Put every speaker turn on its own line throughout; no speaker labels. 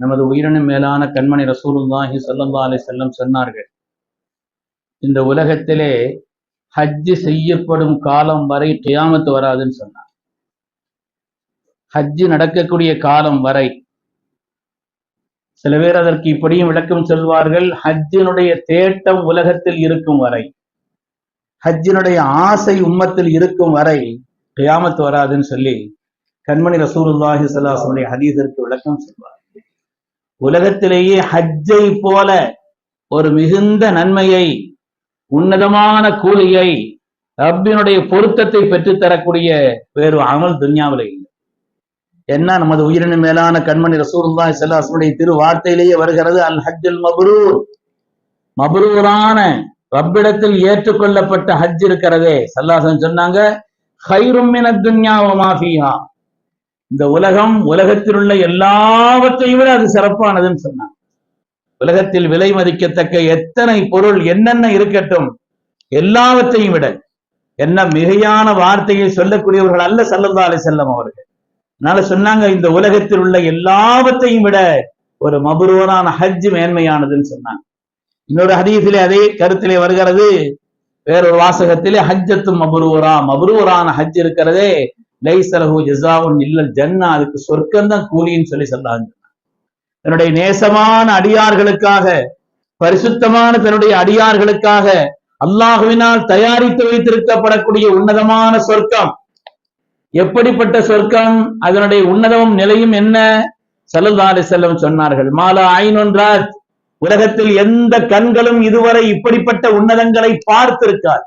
நமது உயிரினும் மேலான கண்மணி ரசூலுல்லாஹி ஸல்லல்லாஹு அலைஹி சொன்னார்கள். இந்த உலகத்திலே ஹஜ்ஜு செய்யப்படும் காலம் வரை கியாமத்து வராதுன்னு சொன்னார். ஹஜ்ஜு நடக்கக்கூடிய காலம் வரை. சில பேர் அதற்கு இப்படியும் விளக்கம் சொல்வார்கள் ஹஜ்ஜினுடைய தேட்டம் உலகத்தில் இருக்கும் வரை. ஹஜ்ஜினுடைய ஆசை உம்மத்தில் இருக்கும் வரை கியாமத்து வராதுன்னு சொல்லி கண்மணி ரசூலுல்லாஹி ஸல்லல்லாஹு ஹதீஸிற்கு விளக்கம் சொல்வார். உலகத்திலேயே ஹஜ்ஜை போல ஒரு மிகுந்த நன்மையை உன்னதமான கூலியை ரப்பினுடைய பொருத்தத்தை பெற்றுத்தரக்கூடிய வேறு அமல் துன்யாவில் இல்லை. என்ன? நமது உயிரின மேலான கண்மணி ரசூலுல்லாஹி செல்லாசனுடைய திரு வார்த்தையிலேயே வருகிறது அல் ஹஜ்ஜுல் மபரூர். மபரூரான ரப்பிடத்தில் ஏற்றுக்கொள்ளப்பட்ட ஹஜ் இருக்கிறதே. சல்லாசன் சொன்னாங்க ஹைரும் மின துன்யா இந்த உலகம் உலகத்தில் உள்ள எல்லாவற்றையும் விட அது சிறப்பானதுன்னு சொன்னாங்க உலகத்தில் விலை மதிக்கத்தக்க எத்தனை பொருள் என்னென்ன இருக்கட்டும் எல்லாவற்றையும் விட என்ன மிகையான வார்த்தையை சொல்லக்கூடியவர்கள் அல்ல சல்லல்லா அலி செல்லம் அவர்கள். அதனால சொன்னாங்க இந்த உலகத்தில் உள்ள எல்லாவற்றையும் விட ஒரு மபுருவரான ஹஜ் மேன்மையானதுன்னு சொன்னாங்க. இன்னொரு ஹதீஸிலே அதே கருத்திலே வருகிறது. வேறொரு வாசகத்திலே ஹஜ்ஜத்தும் மபுருவரா மபுருவரான ஹஜ் இருக்கிறதே லைசலஹு ஜசாவுன் இல்லல் ஜன்னா அதுக்கு சொர்க்கம்தான் கூலின்னு சொல்லி சொல்லாங்க. தன்னுடைய நேசமான அடியார்களுக்காக பரிசுத்தமான தன்னுடைய அடியார்களுக்காக அல்லாஹுவினால் தயாரித்து வைத்திருக்கப்படக்கூடிய உன்னதமான சொர்க்கம். எப்படிப்பட்ட சொர்க்கம்? அதனுடைய உன்னதமும் நிலையும் என்ன? சல்லல்லா அலி செல்லம் சொன்னார்கள் மாலா ஐநொன்றார் உலகத்தில் எந்த கண்களும் இதுவரை இப்படிப்பட்ட உன்னதங்களை பார்த்திருக்கார்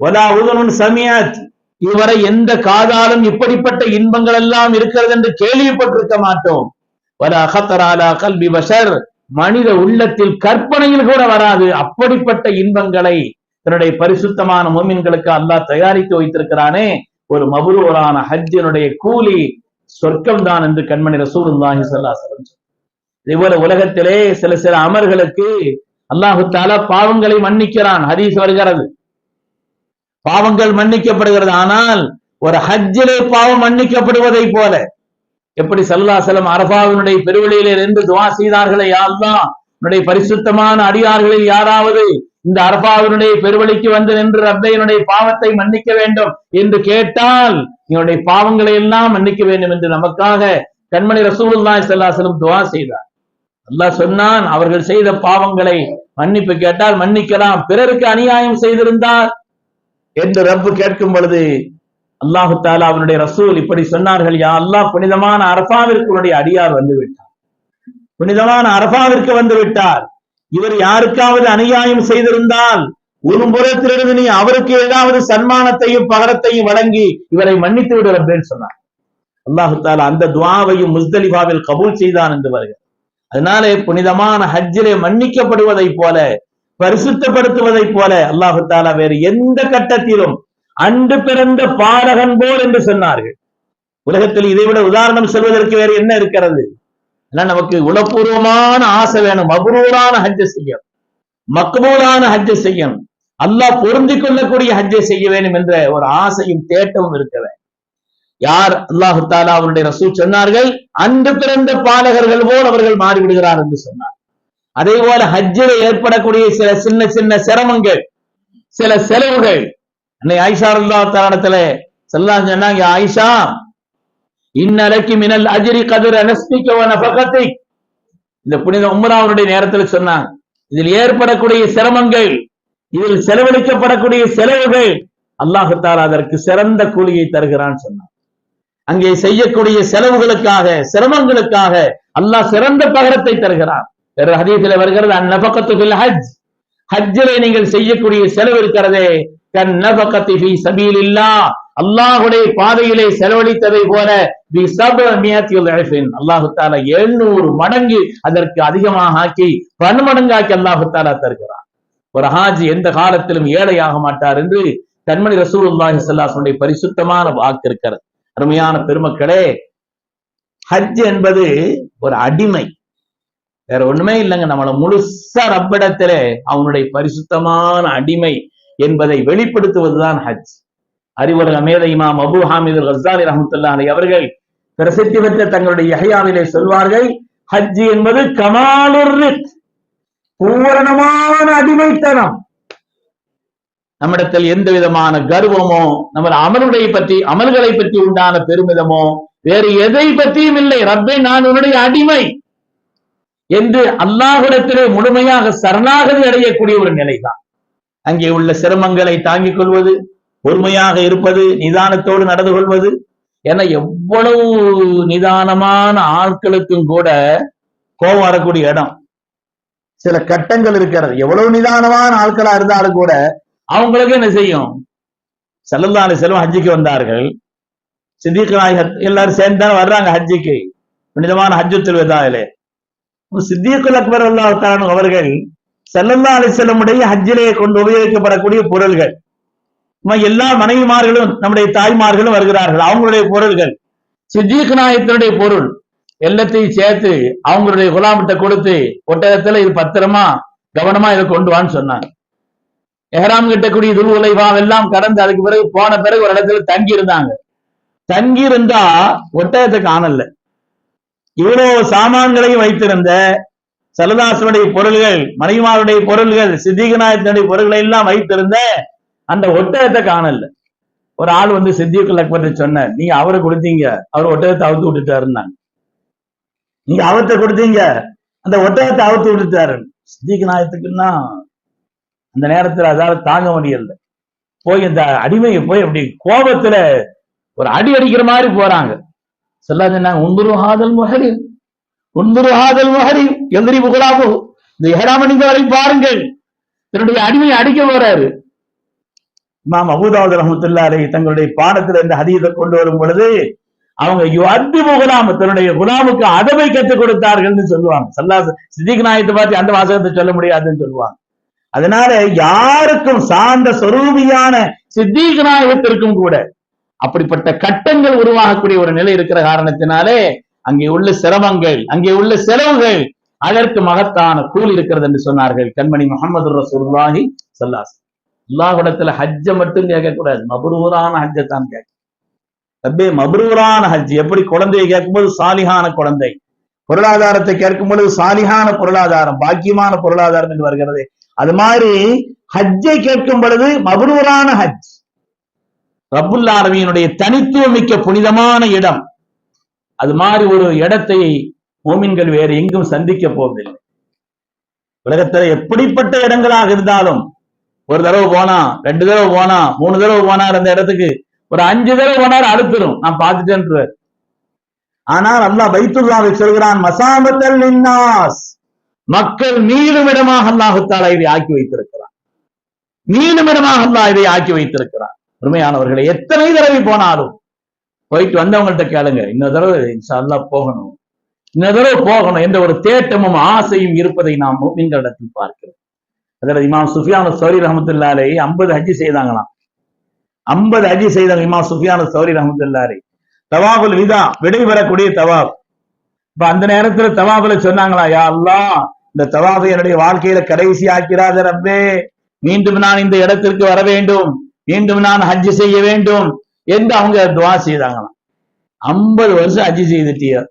ஒலா உதனுன் சமியாத். இதுவரை எந்த காதாலும் இப்படிப்பட்ட இன்பங்கள் எல்லாம் இருக்கிறது என்று கேள்விப்பட்டிருக்க மாட்டோம். வர அகத்தராலா கல்வி பஷர். மனித உள்ளத்தில் கற்பனையில் கூட வராது அப்படிப்பட்ட இன்பங்களை தன்னுடைய பரிசுத்தமான மோமின்களுக்கு அல்லாஹ் தயாரித்து வைத்திருக்கிறானே. ஒரு மபுரூரான ஹஜ்ஜினுடைய கூலி சொர்க்கம் தான் என்று கண்மணி ரசூலுல்லாஹி ஸல்லல்லாஹு இதே இவர உலகத்திலே சில சில அமர்களுக்கு அல்லாஹு தாலா பாவங்களை மன்னிக்கிறான். ஹதீஸ் வருகிறது. பாவங்கள் மன்னிக்கப்படுகிறது. ஆனால் ஒரு ஹஜ்ஜிலே பாவம் மன்னிக்கப்படுவதை போல எப்படி சல்லாசலம் அரபாவினுடைய பெருவெளியிலே நின்று துவா செய்தார்களே யாரெல்லாம் உன்னுடைய பரிசுத்தமான அடியார்களில் யாராவது இந்த அரபாவினுடைய பெருவழிக்கு வந்து நின்று ரப்பையினுடைய பாவத்தை மன்னிக்க வேண்டும் என்று கேட்டால் என்னுடைய பாவங்களை எல்லாம் மன்னிக்க வேண்டும் என்று நமக்காக கண்மணி ரசூலுல்லாஹி ஸல்லல்லாஹு துவா செய்தார். அல்லாஹ் சொன்னான் அவர்கள் செய்த பாவங்களை மன்னிப்பு கேட்டால் மன்னிக்கலாம். பிறருக்கு அநியாயம் செய்திருந்தால் என்று ரப்பு கேட்கும் பொழுது அல்லாஹு தாலா அவனுடைய ரசூல் இப்படி சொன்னார்கள் யா அல்லாஹ் புனிதமான அரபாவிற்கு உன்னுடைய அடியார் வந்து விட்டார் புனிதமான அரபாவிற்கு வந்து விட்டார் இவர் யாருக்காவது அநியாயம் செய்திருந்தால் ஒரு புறத்திலிருந்து நீ அவருக்கு ஏதாவது சன்மானத்தையும் பகரத்தையும் வழங்கி இவரை மன்னித்து விடுறேன் சொன்னார். அல்லாஹு தாலா அந்த துவாவையும் முஸ்தலிபாவில் கபூல் செய்தான் என்று வருகிறார் அதனாலே புனிதமான ஹஜ்ஜிலே மன்னிக்கப்படுவதை போல பரிசுத்தப்படுத்துவதை போல அல்லாஹு தாலா வேறு எந்த கட்டத்திலும் அன்று பிறந்த பாலகன் போல் என்று சொன்னார்கள். உலகத்தில் இதைவிட உதாரணம் சொல்வதற்கு வேறு என்ன இருக்கிறது? நமக்கு உளப்பூர்வமான ஆசை வேணும். மபுரூரான ஹஜ்ஜ செய்யும் மக்பூலான ஹஜ்ஜ செய்யும் அல்லாஹ் பொருந்தி கொள்ளக்கூடிய ஹஜ்ஜை செய்ய வேண்டும் என்ற ஒரு ஆசையும் தேட்டமும் இருக்க யார் அல்லாஹு தாலா அவருடைய ரசூல் சொன்னார்கள்? அன்று பிறந்த பாலகர்கள் போல் அவர்கள் மாறிவிடுகிறார் என்று சொன்னார். அதே போல ஹஜ்ஜில் ஏற்படக்கூடிய சில சின்ன சின்ன சிரமங்கள் சில செலவுகள். அன்னை ஆயிஷா அல்லா தருணத்துல செல்லாம் சொன்னாங்க ஆயிஷா இன்னலைக்கு மினல் அஜிரி கதிர் அனஸ்திக்கவன பக்கத்தை இந்த புனித உம்மராவனுடைய நேரத்தில் சொன்னாங்க இதில் ஏற்படக்கூடிய சிரமங்கள் இதில் செலவழிக்கப்படக்கூடிய செலவுகள் அல்லாஹத்தால் அதற்கு சிறந்த கூலியை தருகிறான் சொன்னான் அங்கே செய்யக்கூடிய செலவுகளுக்காக சிரமங்களுக்காக அல்லாஹ் சிறந்த பகரத்தை தருகிறான். வேறு ஹதீஸில் வருகிறது அந்நபக்கத்து ஹஜ். ஹஜ்ஜிலே நீங்கள் செய்யக்கூடிய செலவு இருக்கிறதே கண் நபக்கத்தி ஃபி சபீலில்லா அல்லாஹுடைய பாதையிலே செலவழித்ததை போல பி அல்லாஹு தாலா எழுநூறு மடங்கு அதற்கு அதிகமாக ஆக்கி பன்மடங்காக்கி அல்லாஹு தாலா தருகிறார் ஒரு ஹாஜி எந்த காலத்திலும் ஏழையாக மாட்டார் என்று கண்மணி ரசூலுல்லாஹி சல்லாசனுடைய பரிசுத்தமான வாக்கு இருக்கிறது. அருமையான பெருமக்களே ஹஜ் என்பது ஒரு அடிமை. வேற ஒண்ணுமே இல்லைங்க. நம்மளை முழுசா ரப்பிடத்திலே அவனுடைய பரிசுத்தமான அடிமை என்பதை வெளிப்படுத்துவதுதான் ஹஜ். அறிவுலக மேத இமாம் அபு ஹாமிது ஹசாலி ரஹமத்துல்லா அலி அவர்கள் பிரசித்தி பெற்ற தங்களுடைய யஹயாவிலே சொல்வார்கள் ஹஜ் என்பது கமாலுர் பூரணமான அடிமைத்தனம். நம்மிடத்தில் எந்த விதமான கர்வமோ நம்ம அமலுடைய பற்றி அமல்களை பற்றி உண்டான பெருமிதமோ வேறு எதை பற்றியும் இல்லை. ரப்பே நான் உன்னுடைய அடிமை. என்று அல்லாஹ்விடத்திலே முழுமையாக சரணாகதி அடையக்கூடிய ஒரு நிலைதான். அங்கே உள்ள சிரமங்களை தாங்கிக் கொள்வது பொறுமையாக இருப்பது நிதானத்தோடு நடந்து கொள்வது என எவ்வளவு நிதானமான ஆட்களுக்கும் கூட கோபம் வரக்கூடிய இடம். சில கட்டங்கள் இருக்கிறது. எவ்வளவு நிதானமான ஆட்களா இருந்தாலும் கூட அவங்களுக்கு என்ன செய்யும்? செல்லல்லாறு செல்வம் ஹஜ்ஜிக்கு வந்தார்கள். சித்திக் நாயகர் எல்லாரும் சேர்ந்து தானே வர்றாங்க ஹஜ்ஜிக்கு. புனிதமான ஹஜ்ஜுத்துல் விதாவிலே சித்திகுல் அக்பர் அல்லாஹ் அவர்கள் செல்லல்லா அலி செல்லமுடைய ஹஜ்ஜிலே கொண்டு உபயோகிக்கப்படக்கூடிய பொருள்கள். நம்ம எல்லா மனைவிமார்களும் நம்முடைய தாய்மார்களும் வருகிறார்கள். அவங்களுடைய பொருள்கள். சித்திக் நாயத்தினுடைய பொருள். எல்லாத்தையும் சேர்த்து அவங்களுடைய குலாமிட்ட கொடுத்து ஒட்டகத்துல இது பத்திரமா கவனமா இதை கொண்டு வான்னு சொன்னாங்க. எஹராம் கட்டக்கூடிய துருவலைவாவெல்லாம் கடந்து அதுக்கு பிறகு போன பிறகு ஒரு இடத்துல தங்கி இருந்தாங்க தங்கி இருந்தா ஒட்டகத்தை காணல. இவ்வளவு சாமான்களையும் வைத்திருந்த சரதாசனுடைய பொருள்கள் மணிமாருடைய பொருள்கள் சித்திகநாயகத்தினுடைய பொருள்களை எல்லாம் வைத்திருந்த அந்த ஒட்டகத்தை காணல. ஒரு ஆள் வந்து சித்திகுல் அக்பர் சொன்னார் நீங்க அவரை கொடுத்தீங்க அவர் ஒட்டகத்தை அவுத்து விட்டுட்டாருன்னாங்க. நீங்க அவர்த்த கொடுத்தீங்க அந்த ஒட்டகத்தை அவுத்து விட்டுட்டாரு. சித்திக் நாயத்துக்குன்னா அந்த நேரத்துல அதால தாங்க முடியல. போய் இந்த அடிமையை போய் அப்படி கோபத்துல ஒரு அடி அடிக்கிற மாதிரி போறாங்க. சொல்லாதுன்னாங்க உந்துரு ஹாதல் முஹரி உந்துரு ஹாதல் முஹரி எதிரி புகழாபு இந்த ஏழாம் வரை பாருங்கள். தன்னுடைய அடிமையை அடிக்க போறாரு. இமாம் அபுதாவது ரஹமத்துல்லாரை தங்களுடைய பாடத்துல இந்த ஹதீதை கொண்டு வரும் பொழுது அவங்க யுஅத்தி குலாம் தன்னுடைய குலாமுக்கு அதவை கற்றுக் கொடுத்தார்கள்னு சொல்லுவாங்க. சல்லா சித்திக் நாயத்தை பார்த்து அந்த வாசகத்தை சொல்ல முடியாதுன்னு சொல்லுவாங்க. அதனால யாருக்கும் சார்ந்த சொரூபியான சித்திக் நாயகத்திற்கும் கூட அப்படிப்பட்ட கட்டங்கள் உருவாகக்கூடிய ஒரு நிலை இருக்கிற காரணத்தினாலே அங்கே உள்ள சிரமங்கள் அங்கே உள்ள செலவுகள் அதற்கு மகத்தான கூலி இருக்கிறது என்று சொன்னார்கள் கண்மணி முகமது ரசூலுல்லாஹி சல்லாஸ் அல்லாஹ்விடத்துல ஹஜ்ஜ மட்டும் கேட்கக்கூடாது. மபரூரான ஹஜ்ஜை தான் கேட்க ரப்பே மபரூரான ஹஜ் எப்படி குழந்தையை கேட்கும்போது சாலிகான குழந்தை. பொருளாதாரத்தை கேட்கும் பொழுது சாலிகான பொருளாதாரம் பாக்கியமான பொருளாதாரம் என்று வருகிறது. அது மாதிரி ஹஜ்ஜை கேட்கும் பொழுது மபரூரான ஹஜ். ரப்புல் தனித்துவம் தனித்துவமிக்க புனிதமான இடம். அது மாதிரி ஒரு இடத்தை மோமின்கள் வேறு எங்கும் சந்திக்க போவதில்லை. உலகத்துல எப்படிப்பட்ட இடங்களாக இருந்தாலும் ஒரு தடவை போனா ரெண்டு தடவை போனா மூணு தடவை போனார் அந்த இடத்துக்கு ஒரு அஞ்சு தடவை போனார் அடுத்துரும் நான் பார்த்துட்டேன் ஆனால் அல்லாஹ் பைத்துல்லாவை சொல்கிறான் மசாமத்தல் நின்னாஸ் மக்கள் மீளும் இடமாக அல்லாஹுத்தாலா இதை ஆக்கி வைத்திருக்கிறான். மீளும் இடமாக அல்லாஹ் இதை ஆக்கி வைத்திருக்கிறான். உண்மையானவர்களை எத்தனை தடவை போனாலும் போயிட்டு வந்தவங்கள்ட்ட கேளுங்க. இன்னொரு தடவை இன்ஷா போகணும். இன்னொரு தடவை போகணும் என்ற ஒரு தேட்டமும் ஆசையும் இருப்பதை நாம் இடத்தில் பார்க்கிறோம். அதில் இமாம் சுஃபியான சௌரி ரஹமத்துல்லாலே ஐம்பது ஹஜ்ஜி செய்தாங்களாம். ஐம்பது ஹஜ்ஜி செய்தாங்க இமாம் சுஃபியான சௌரி ரஹமத்துல்லாலே தவாபுல் விதா விடைபெறக்கூடிய தவாப். இப்ப அந்த நேரத்துல தவாபுல சொன்னாங்களா யா அல்லாஹ் இந்த தவாபு என்னுடைய வாழ்க்கையில கடைசி ஆக்கிறாத ரப்பே மீண்டும் நான் இந்த இடத்திற்கு வர வேண்டும். மீண்டும் நான் ஹஜ் செய்ய வேண்டும் என்று அவங்க துவா செய்தாங்களாம். ஐம்பது வருஷம் ஹஜ் செய்துட்டியார்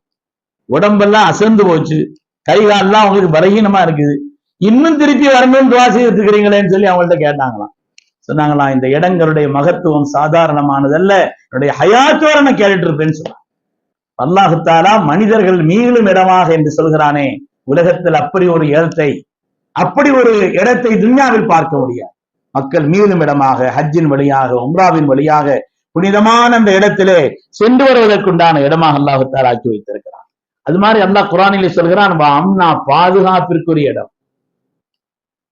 உடம்பெல்லாம் அசந்து போச்சு. கை காலெல்லாம் அவங்களுக்கு பலகீனமா இருக்குது. இன்னும் திருப்பி வரணும்னு துவா செய்துட்டு இருக்கிறீங்களேன்னு சொல்லி அவங்கள்ட்ட கேட்டாங்களாம். சொன்னாங்களாம் இந்த இடங்களுடைய மகத்துவம் சாதாரணமானதல்ல. என்னுடைய ஹயாத்தோட நான் கேட்டுட்டு இருப்பேன்னு சொன்னாங்க. அல்லாஹுத்தாலா மனிதர்கள் மீளும் இடமாக என்று சொல்கிறானே. உலகத்தில் அப்படி ஒரு இடத்தை அப்படி ஒரு இடத்தை துன்யாவில் பார்க்க முடியாது. மக்கள் மீளும் இடமாக ஹஜ்ஜின் வழியாக உம்ராவின் வழியாக புனிதமான அந்த இடத்திலே சென்று வருவதற்குண்டான இடமாக அல்லாஹுத்தாலா ஆக்கி வைத்திருக்கிறான். அது மாதிரி அல்லாஹ் குரானிலே சொல்கிறான் அம்னா பாதுகாப்பிற்குரிய இடம்.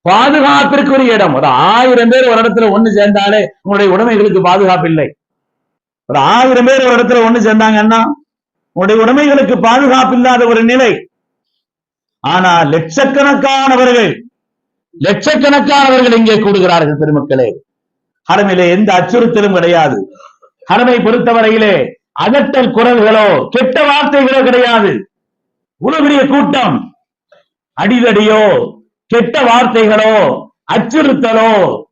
பாதுகாப்பிற்குரிய இடம். ஒரு ஆயிரம் பேர் ஒரு இடத்துல ஒண்ணு சேர்ந்தாலே உங்களுடைய உடைமைகளுக்கு பாதுகாப்பு இல்லை. ஒரு ஆயிரம் பேர் ஒரு இடத்துல ஒண்ணு சேர்ந்தாங்கன்னா உங்களுடைய உடைமைகளுக்கு பாதுகாப்பு இல்லாத ஒரு நிலை. ஆனா லட்சக்கணக்கானவர்கள் லட்சக்கணக்கானவர்கள் இங்கே கூடுகிறார்கள் பெருமக்களே. ஹரமிலே எந்த அச்சுறுத்தலும் கிடையாது. ஹரமை பொறுத்தவரையிலே அதட்டல் குரல்களோ கெட்ட வார்த்தைகளோ கிடையாது. உலகிய கூட்டம் அடிதடியோ கெட்ட வார்த்தைகளோ அச்சுறுத்தலோ.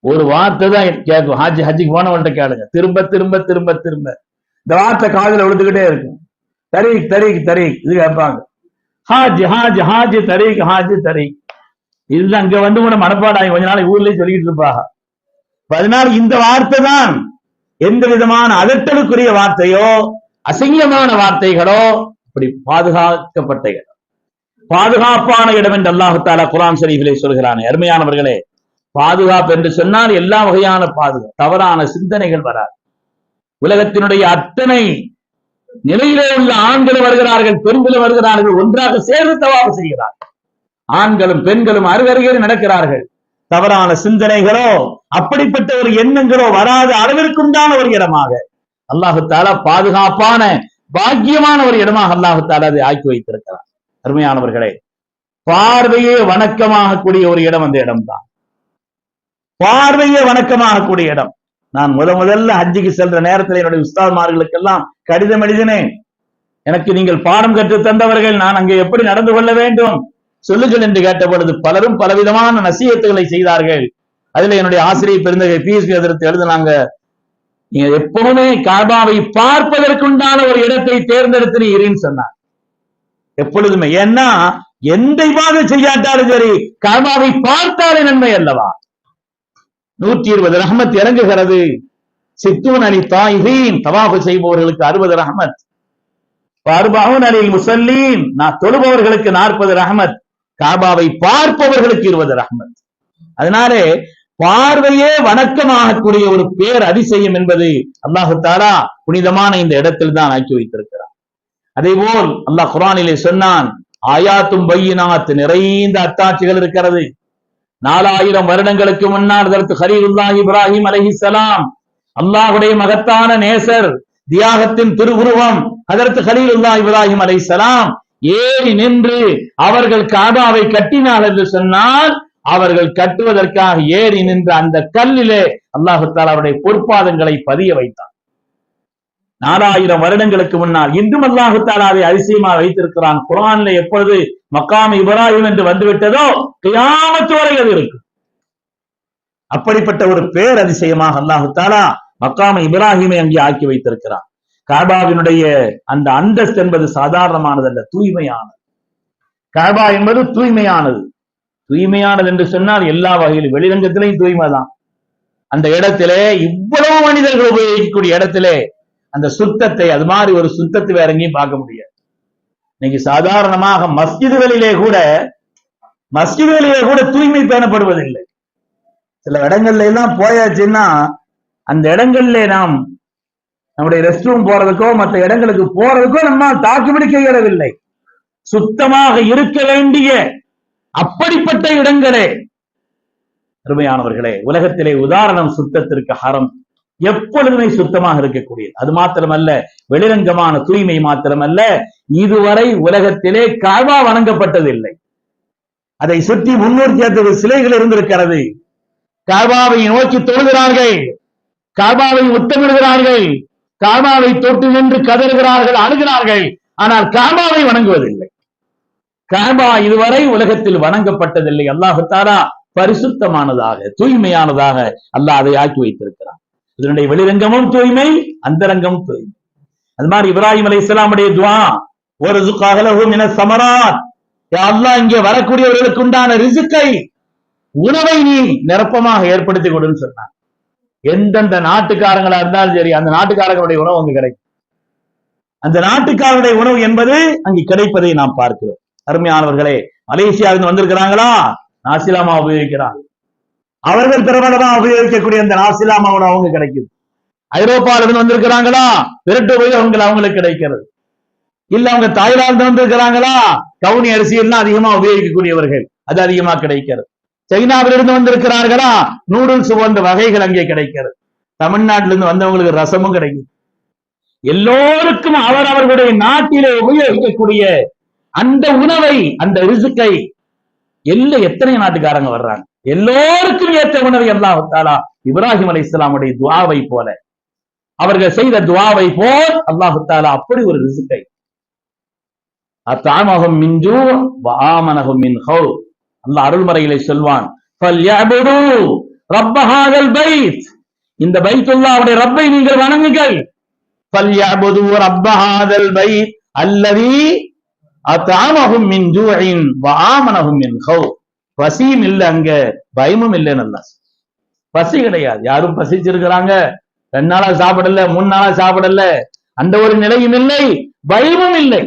ஒரு வார்த்தை தான் கேட்கும். ஹாஜி ஹஜ்ஜிக்கு போனவன்ட்ட கேளுங்க. திரும்ப திரும்ப திரும்ப திரும்ப. இந்த வார்த்தை காதுல விழுந்துகிட்டே இருக்கும். தரீக் தரீக் தரீக் இது கேட்பாங்க. ஹாஜி ஹாஜி ஹாஜி தரீக் ஹாஜி தரீக். இதுதான் அங்க வந்து கூட மனப்பாடாகி கொஞ்ச நாள் ஊர்லயே சொல்லிட்டு இருப்பாங்க. அதனால இந்த வார்த்தை தான் எந்த விதமான அதட்டலுக்குரிய வார்த்தையோ அசிங்கமான வார்த்தைகளோ அப்படி பாதுகாக்கப்பட்ட இடம். பாதுகாப்பான இடம் என்று அல்லாஹு தாலா குரான் ஷரீஃபிலே சொல்கிறானே. அருமையானவர்களே பாதுகாப்பு என்று சொன்னால் எல்லா வகையான பாதுகாப்பு தவறான சிந்தனைகள் வராது. உலகத்தினுடைய அத்தனை நிலையிலே உள்ள ஆண்களும் வருகிறார்கள் பெண்களும் வருகிறார்கள் ஒன்றாக சேர்ந்து தவாறு செய்கிறார்கள். ஆண்களும் பெண்களும் அருகருகே நடக்கிறார்கள். தவறான சிந்தனைகளோ அப்படிப்பட்ட ஒரு எண்ணங்களோ வராத அளவிற்குண்டான ஒரு இடமாக. அல்லாஹு தாலா பாதுகாப்பான பாக்கியமான ஒரு இடமாக அல்லாஹு தாலா அதை ஆக்கி வைத்திருக்கிறார். அருமையானவர்களே பார்வையே வணக்கமாக கூடிய ஒரு இடம் அந்த இடம்தான். பார்வையே வணக்கமாக கூடிய இடம். நான் முத முதல்ல ஹஜ்ஜிக்கு செல்ற நேரத்தில் என்னுடைய உஸ்தாத்மார்களுக்கெல்லாம் கடிதம் எழுதினேன். எனக்கு நீங்கள் பாடம் கற்று தந்தவர்கள் நான் அங்கே எப்படி நடந்து கொள்ள வேண்டும்? சொல்லுங்கள் என்று கேட்ட பொழுது பலரும் பலவிதமான நசீகத்துகளை செய்தார்கள். அதுல என்னுடைய ஆசிரியர் பெருந்தகை பிஎஸ்பி அதற்கு எழுதினாங்க நீங்க எப்பவுமே காபாவை பார்ப்பதற்குண்டான ஒரு இடத்தை தேர்ந்தெடுத்து நீ இருன்னு சொன்னார். எப்பொழுதுமே ஏன்னா எந்த இவாத செய்யாட்டாலும் சரி காபாவை பார்த்தாலே நன்மை அல்லவா? நூற்றி இருபது ரஹமத் இறங்குகிறது. சித்தூன் அலி தாயின் தவாஃபு செய்பவர்களுக்கு அறுபது ரஹமத். பார்பாவும் அலில் முசல்லீன் நான் தொழுபவர்களுக்கு நாற்பது ரஹமத். காபாவை பார்ப்பவர்களுக்கு இருவது ரஹமத். அதனாலே பார்வையே வணக்கமாகக்கூடிய ஒரு பேர் அதிசயம் என்பது அல்லாஹு தாலா புனிதமான இந்த இடத்தில் தான் ஆக்கி வைத்திருக்கிறார். அதே போல் அல்லாஹ் குரானிலே சொன்னான் ஆயாத்தும் பையினாத் நிறைந்த அத்தாட்சிகள் இருக்கிறது. நாலாயிரம் வருடங்களுக்கு முன்னால் அதற்கு ஹரீருல்லா இப்ராஹிம் அலஹிசலாம் அல்லாஹுடைய மகத்தான நேசர் தியாகத்தின் திருவுருவம் அதற்கு ஹலீலுல்லா இப்ராஹிம் அலைசலாம் ஏறி நின்று அவர்கள் காபாவை கட்டினார் என்று சொன்னால் அவர்கள் கட்டுவதற்காக ஏறி நின்ற அந்த கல்லிலே அல்லாஹுத்தால் அவருடைய பொற்பாதங்களை பதிய வைத்தார் நாலாயிரம் வருடங்களுக்கு முன்னால் இன்றும் அல்லாஹுத்தால் அதை அதிசயமா வைத்திருக்கிறான். குரான்ல எப்பொழுது மக்காம் இப்ராஹிம் என்று வந்துவிட்டதோ கியாமத்து வரை அது இருக்கு அப்படிப்பட்ட ஒரு பேர் அதிசயமாக அல்லாஹு மக்காம இப்ராஹிமை அங்கே ஆக்கி வைத்திருக்கிறான். காபாவினுடைய அந்த அந்தஸ்து என்பது சாதாரணமானதல்ல தூய்மையானது. காபா என்பது தூய்மையானது. தூய்மையானது என்று சொன்னால் எல்லா வகையிலும் வெளிரங்கத்திலையும் தூய்மைதான். அந்த இடத்திலே இவ்வளவு மனிதர்கள் உபயோகிக்கக்கூடிய இடத்திலே அந்த சுத்தத்தை அது மாதிரி ஒரு சுத்தத்தை வேற எங்கேயும் பார்க்க முடியாது. இன்னைக்கு சாதாரணமாக மஸ்ஜிதுகளிலே கூட மஸ்ஜிதுகளிலே கூட தூய்மை பேணப்படுவதில்லை. சில இடங்கள்ல எல்லாம் போயாச்சுன்னா அந்த இடங்கள்ல நாம் நம்முடைய ரெஸ்ட் ரூம் போறதுக்கோ மற்ற இடங்களுக்கு போறதுக்கோ நம்ம தாக்குப்பிடிக்க இயலவில்லை சுத்தமாக இருக்க வேண்டிய அப்படிப்பட்ட இடங்களே. அருமையானவர்களே உலகத்திலே உதாரணம் சுத்தத்திற்கு ஹரம். எப்பொழுதுமே சுத்தமாக இருக்கக்கூடியது. அது மாத்திரமல்ல வெளிரங்கமான தூய்மை மாத்திரமல்ல இதுவரை உலகத்திலே காவா வணங்கப்பட்டதில்லை. அதை சுற்றி முன்னூற்றி சிலைகள் இருந்திருக்கிறது. காபாவை நோக்கி தொழுகிறார்கள். காபாவை உத்தமிடுகிறார்கள். காபாவை தொட்டு நின்று கதறுகிறார்கள் அழுகிறார்கள். ஆனால் காபாவை வணங்குவதில்லை. காபா இதுவரை உலகத்தில் வணங்கப்பட்டதில்லை. அல்லாஹு தாரா பரிசுத்தமானதாக தூய்மையானதாக அல்லாஹ் அதை ஆக்கி வைத்திருக்கிறான். இதனுடைய வெளிரங்கமும் தூய்மை அந்தரங்கம் தூய்மை. அது மாதிரி இப்ராஹிம் அலை இஸ்லாமுடைய துவா ஒரு அகலகும் என சமரான் அல்லாஹ் இங்கே வரக்கூடியவர்களுக்கு உண்டான ரிசுக்கை உணவை நீ நிரப்பமாக ஏற்படுத்தி கொடுன்னு சொன்னான். எந்தெந்த நாட்டுக்காரங்களா இருந்தாலும் சரி அந்த நாட்டுக்காரங்களுடைய உணவு அங்கு கிடைக்கும். அந்த நாட்டுக்காரருடைய உணவு என்பது அங்கு கிடைப்பதை நாம் பார்க்கிறோம். அருமையானவர்களே மலேசியாவிலிருந்து வந்திருக்கிறாங்களா? நாசிலாமா உபயோகிக்கிறாங்க. அவர்கள் பிரபலமா உபயோகிக்கக்கூடிய அந்த நாசிலாமா உணவு அவங்க கிடைக்குது. ஐரோப்பால இருந்து வந்திருக்கிறாங்களா? விரட்டு உபயோகங்கள் அவங்களுக்கு கிடைக்கிறது. இல்ல அவங்க தாய்லாந்து வந்திருக்கிறாங்களா? கவுனி அரிசி எல்லாம் அதிகமா உபயோகிக்கக்கூடியவர்கள். அது அதிகமா கிடைக்கிறது. சைனாவிலிருந்து வந்திருக்கிறார்களா? நூடுல்ஸ் போன்ற வகைகள் அங்கே கிடைக்கிறது. தமிழ்நாட்டில இருந்து வந்தவங்களுக்கு ரசமும் கிடைக்கும் எல்லோருக்கும் அவர் அவர்களுடைய நாட்டிலே உபயோகிக்கக்கூடிய அந்த உணவை அந்த ரிசுக்கை எல்லா எத்தனை நாட்டுக்காரங்க வர்றாங்க? எல்லோருக்கும் ஏற்ற உணவை எல்லாம் தாலா இப்ராஹிம் அலி இஸ்லாமுடைய துவாவை போல அவர்கள் செய்த துவாவை போல் அல்லாஹு தாலா அப்படி ஒரு ரிசுக்கை. அத்தாமகம் மின்ஜூ வாமனகம் மின் ஹவு அல்லாஹ் அருள்மறையிலே சொல்வான் இந்த பைத்துல்லாவுடைய ரப்பை நீங்கள் வணங்குங்கள். பல்யாபுது ரப்பஹாதல் பைத் அல்லவி அத்தாமஹும் மின் ஜூஇன் வாமனகும் மின் ஹவு பசியும் இல்ல அங்க பயமும் இல்லைன்னு அல்ல பசி கிடையாது. யாரும் பசிச்சிருக்கிறாங்க. ரெண்டு நாளா சாப்பிடல மூணு நாளா சாப்பிடல. அந்த ஒரு நிலையும் இல்லை பயமும் இல்லை.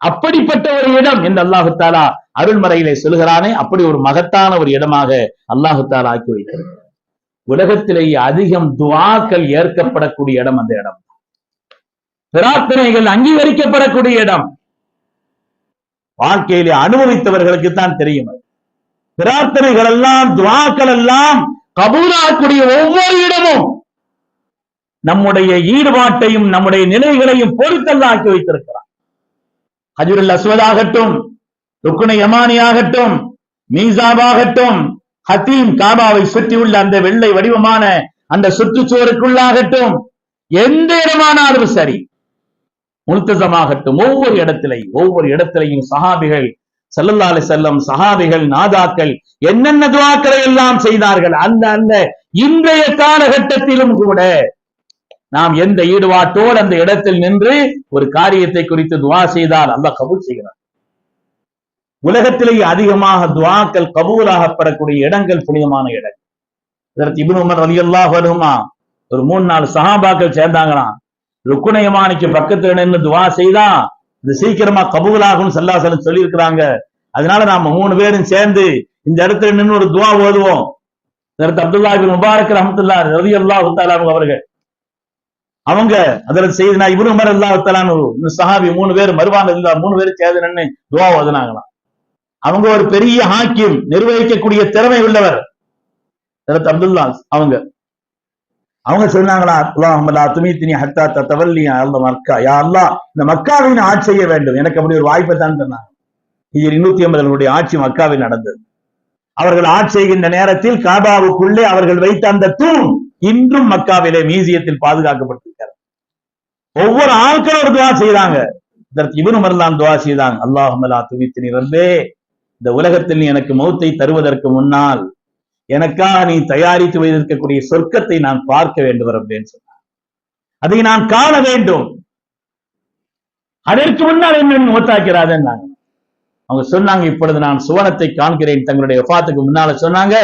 அப்படிப்பட்ட ஒரு இடம் என்று அல்லாஹு தாலா அருள்மறையிலே சொல்கிறானே அப்படி ஒரு மகத்தான ஒரு இடமாக அல்லாஹுத்தால் ஆக்கி வைக்கிறது உலகத்திலேயே அதிகம் துவாக்கள் ஏற்கப்படக்கூடிய இடம் அந்த இடம். பிரார்த்தனைகள் அங்கீகரிக்கப்படக்கூடிய இடம். வாழ்க்கையிலே அனுபவித்தவர்களுக்கு தான் தெரியும் அது. பிரார்த்தனைகள் எல்லாம் துவாக்கள் எல்லாம் கபூலாக்கூடிய ஒவ்வொரு இடமும் நம்முடைய ஈடுபாட்டையும் நம்முடைய நிலைகளையும் பொறுத்தெல்லாம் ஆக்கி வைத்திருக்கிறார் ஹஜுருல் அஸ்வதாகட்டும் ருக்குனை யமானி ஆகட்டும் மீசாபாகட்டும் ஹத்தீம் காபாவை சுற்றியுள்ள அந்த வெள்ளை வடிவமான அந்த சுற்றுச்சுவருக்குள்ளாகட்டும் எந்த இடமானாலும் சரி முழுத்தசமாகட்டும் ஒவ்வொரு இடத்திலையும் ஒவ்வொரு இடத்திலையும் சஹாபிகள் ஸல்லல்லாஹு செல்லம் சஹாபிகள் நாதாக்கள் என்னென்ன துவாக்களை எல்லாம் செய்தார்கள் அந்த அந்த இன்றைய காலகட்டத்திலும் கூட நாம் எந்த ஈடுபாட்டோடு அந்த இடத்தில் நின்று ஒரு காரியத்தை குறித்து துவா செய்தால் அல்லாஹ் கபூல் செய்கிறார் உலகத்திலேயே அதிகமாக துவாக்கள் கபூலாகப்படக்கூடிய இடங்கள் புனிதமான இடங்கள் இதற்கு இபின் உமர் ரலியல்லாஹு வருமா ஒரு மூணு நாலு சஹாபாக்கள் சேர்ந்தாங்களாம். ருக்குனயமானிக்கு பக்கத்துல நின்று துவா செய்தா இது சீக்கிரமா கபூலாகும் சல்லாசலம் சொல்லி இருக்கிறாங்க அதனால நாம மூணு பேரும் சேர்ந்து இந்த இடத்துல நின்று ஒரு துவா ஓதுவோம். இதற்கு அப்துல்லா முபாரக் ரஹமத்துல்லா ரவி அல்லாஹு அவர்கள். அவங்க அதில் நான் இவரு உமர் அல்லா தலானு சஹாபி மூணு பேர் மருவான் இல்லா மூணு பேரும் சேர்ந்து நின்று துவா ஓதுனாங்களாம். அவங்க ஒரு பெரிய ஹாக்கியம் நிர்வகிக்கக்கூடிய திறமை உள்ளவர். அப்துல்லா அவங்க. அவங்க சொன்னாங்களா அல்லாஹ் துமித்தினி ஹத்தா தவல்லி அல்ல மக்கா. யா அல்லாஹ் இந்த மக்காவின் ஆட்சி செய்ய வேண்டும். எனக்கு அப்படி ஒரு வாய்ப்பை தான் சொன்னாங்க. இது இருநூத்தி ஐம்பது ஆட்சி மக்காவில் நடந்தது. அவர்கள் ஆட்சி செய்கின்ற நேரத்தில் காபாவுக்குள்ளே அவர்கள் வைத்த அந்த தூண் இன்றும் மக்காவிலே மியூசியத்தில் பாதுகாக்கப்பட்டிருக்கிறது. ஒவ்வொரு ஆட்களும் ஒரு துவா செய்தாங்க. இதற்கு இவனு மரலாம் துவா செய்தாங்க அல்லாஹமலா துமித்தினி ரப்பே. இந்த உலகத்தில் நீ எனக்கு மௌத்தை தருவதற்கு முன்னால் எனக்காக நீ தயாரித்து வைத்திருக்கக்கூடிய சொர்க்கத்தை நான் பார்க்க வேண்டும் அப்படின்னு சொன்னார். அதை நான் காண வேண்டும். அதற்கு முன்னால் என்ன மூத்தாக்கிறாதுன்னாங்க அவங்க சொன்னாங்க இப்பொழுது நான் சுவனத்தை காண்கிறேன். தங்களுடைய வஃபாத்துக்கு முன்னால சொன்னாங்க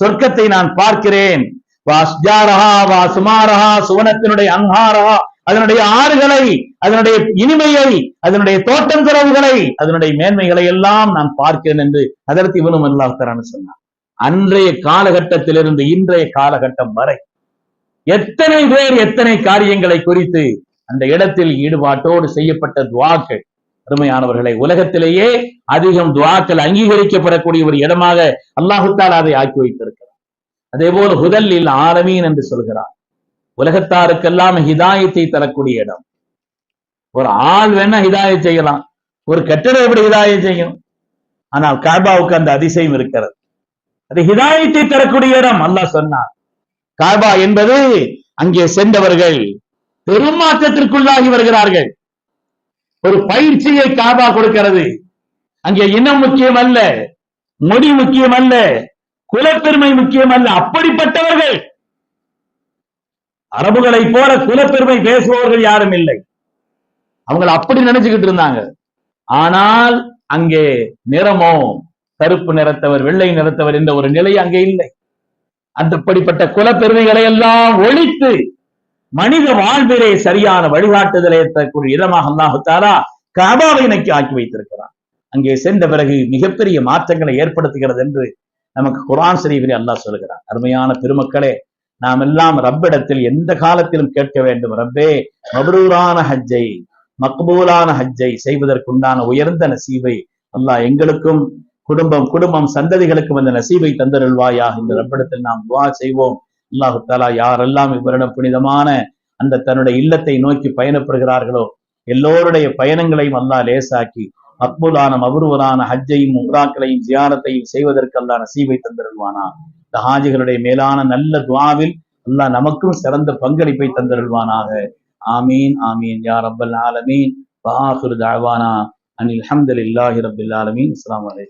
சொர்க்கத்தை நான் பார்க்கிறேன். வா சுமாரஹா சுவனத்தினுடைய அங்காரஹா அதனுடைய ஆறுகளை அதனுடைய இனிமையை அதனுடைய தோட்டம் துறவுகளை அதனுடைய மேன்மைகளை எல்லாம் நான் பார்க்கிறேன் என்று அதற்கு இவனும் அல்லாஹரான்னு சொன்னான். அன்றைய காலகட்டத்திலிருந்து இன்றைய காலகட்டம் வரை எத்தனை பேர் எத்தனை காரியங்களை குறித்து அந்த இடத்தில் ஈடுபாட்டோடு செய்யப்பட்ட துவாக்கள்? அருமையானவர்களை உலகத்திலேயே அதிகம் துவாக்கள் அங்கீகரிக்கப்படக்கூடிய ஒரு இடமாக அல்லாஹுத்தால் அதை ஆக்கி வைத்திருக்கிறார் அதே போல ஹுதல்லில் ஆலமீன் என்று சொல்கிறார் உலகத்தாருக்கெல்லாம் ஹிதாயத்தை தரக்கூடிய இடம். ஒரு ஆள் வேணா ஹிதாயம் செய்யலாம். ஒரு கட்டிடம் எப்படி ஹிதாயம் செய்யும்? ஆனால் காபாவுக்கு அந்த அதிசயம் இருக்கிறது. அது ஹிதாயத்தை தரக்கூடிய இடம் அல்லாஹ் சொன்னார் காபா என்பது அங்கே சென்றவர்கள் பெருமாற்றத்திற்குள்ளாகி வருகிறார்கள். ஒரு பயிற்சியை காபா கொடுக்கிறது. அங்கே இனம் முக்கியம் அல்ல மொழி முக்கியம் அல்ல குலப்பெருமை முக்கியம் அல்ல அப்படிப்பட்டவர்கள் அரபுகளை போல குலப்பெருமை பேசுபவர்கள் யாரும் இல்லை. அவங்களை அப்படி நினைச்சுக்கிட்டு இருந்தாங்க. ஆனால் அங்கே நிறமோ கருப்பு நிறத்தவர் வெள்ளை நிறத்தவர் என்ற ஒரு நிலை அங்கே இல்லை. அந்தப்படிப்பட்ட குலப்பெருமைகளை எல்லாம் ஒழித்து மனித வாழ்விலே சரியான வழிகாட்டுதலை ஏற்றக்கூடிய இடமாக அல்லாஹுத்தாரா கபாவை நக்கி ஆக்கி வைத்திருக்கிறார் அங்கே சென்ற பிறகு மிகப்பெரிய மாற்றங்களை ஏற்படுத்துகிறது என்று நமக்கு குரான் ஷரீஃபிலே அல்லாஹ் சொல்கிறார் அருமையான பெருமக்களே நாம் எல்லாம் ரப்பிடத்தில் எந்த காலத்திலும் கேட்க வேண்டும். ரப்பே மபரூரான ஹஜ்ஜை மக்பூலான ஹஜ்ஜை செய்வதற்குண்டான உயர்ந்த நசீவை அல்லாஹ் எங்களுக்கும் குடும்பம் குடும்பம் சந்ததிகளுக்கும் அந்த நசீவை தந்தருள்வாயாக. இந்த ரப்பிடத்தில் நாம் துவா செய்வோம். அல்லாஹு தாலா யாரெல்லாம் இவரிடம் புனிதமான அந்த தன்னுடைய இல்லத்தை நோக்கி பயணப்படுகிறார்களோ எல்லோருடைய பயணங்களையும் அல்லாஹ் லேசாக்கி மக்பூலான மபுருவரான ஹஜ்ஜையும் உம்ராக்களையும் ஜியாரத்தையும் செய்வதற்கு அல்லாஹ் நசீவை தந்தருள்வானா இந்த ஹாஜிகளுடைய மேலான நல்ல துவாவில் அல்லாஹ் நமக்கும் சிறந்த பங்களிப்பை தந்தருள்வானாக. ஆமீன் ஆமீன். யா ரப்பல் ஆலமீன். வாஹிரு தாழ்வானா அனில் அஹமதுல்லாஹி ரப்பில் ஆலமீன். அஸ்ஸலாமு